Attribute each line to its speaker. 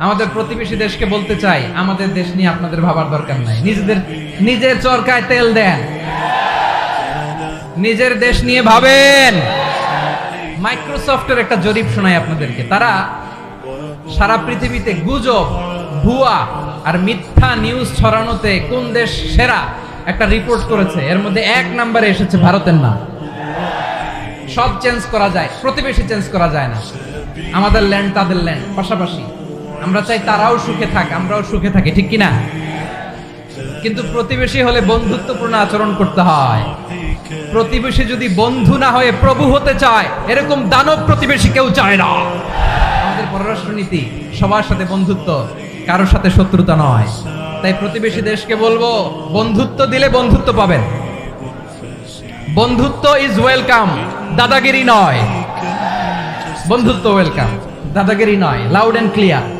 Speaker 1: আমাদের প্রতিবেশী দেশকে বলতে চাই, আমাদের দেশ নিয়ে আপনাদের ভাবার দরকার নাই। নিজেদের, নিজের চরকায় তেল দেন। নিজের দেশ নিয়ে ভাবেন। মাইক্রোসফটের একটা জরিপ শোনায় আপনাদেরকে। তারা সারা পৃথিবীতে গুজব, ভুয়া আর মিথ্যা নিউজ ছড়ানোতে কোন দেশ সেরা একটা রিপোর্ট করেছে? এর মধ্যে এক নম্বরে এসেছে ভারতের নাম। সব চেঞ্জ করা যায়, প্রতিবেশী চেঞ্জ করা যায় না। আমাদের ল্যান্ড তাদের ল্যান্ড পাশাপাশি। আমরা চাই তারাও সুখে থাক, আমরাও সুখে থাকি, ঠিক কিনা? কিন্তু প্রতিবেশী হলে বন্ধুত্বপূর্ণ আচরণ করতে হয়। প্রতিবেশী যদি বন্ধু না হয়ে প্রভু হতে চায়, এরকম দানব প্রতিবেশী কেউ চায় না। আমাদের পররাষ্ট্র নীতি সবার সাথে বন্ধুত্ব, কারোর সাথে শত্রুতা নয়। তাই প্রতিবেশী দেশকে বলব, বন্ধুত্ব দিলে বন্ধুত্ব পাবেন। বন্ধুত্ব ইজ ওয়েলকাম দাদাগিরি নয়। বন্ধুত্ব ওয়েলকাম দাদাগিরি নয় লাউড এন্ড ক্লিয়ার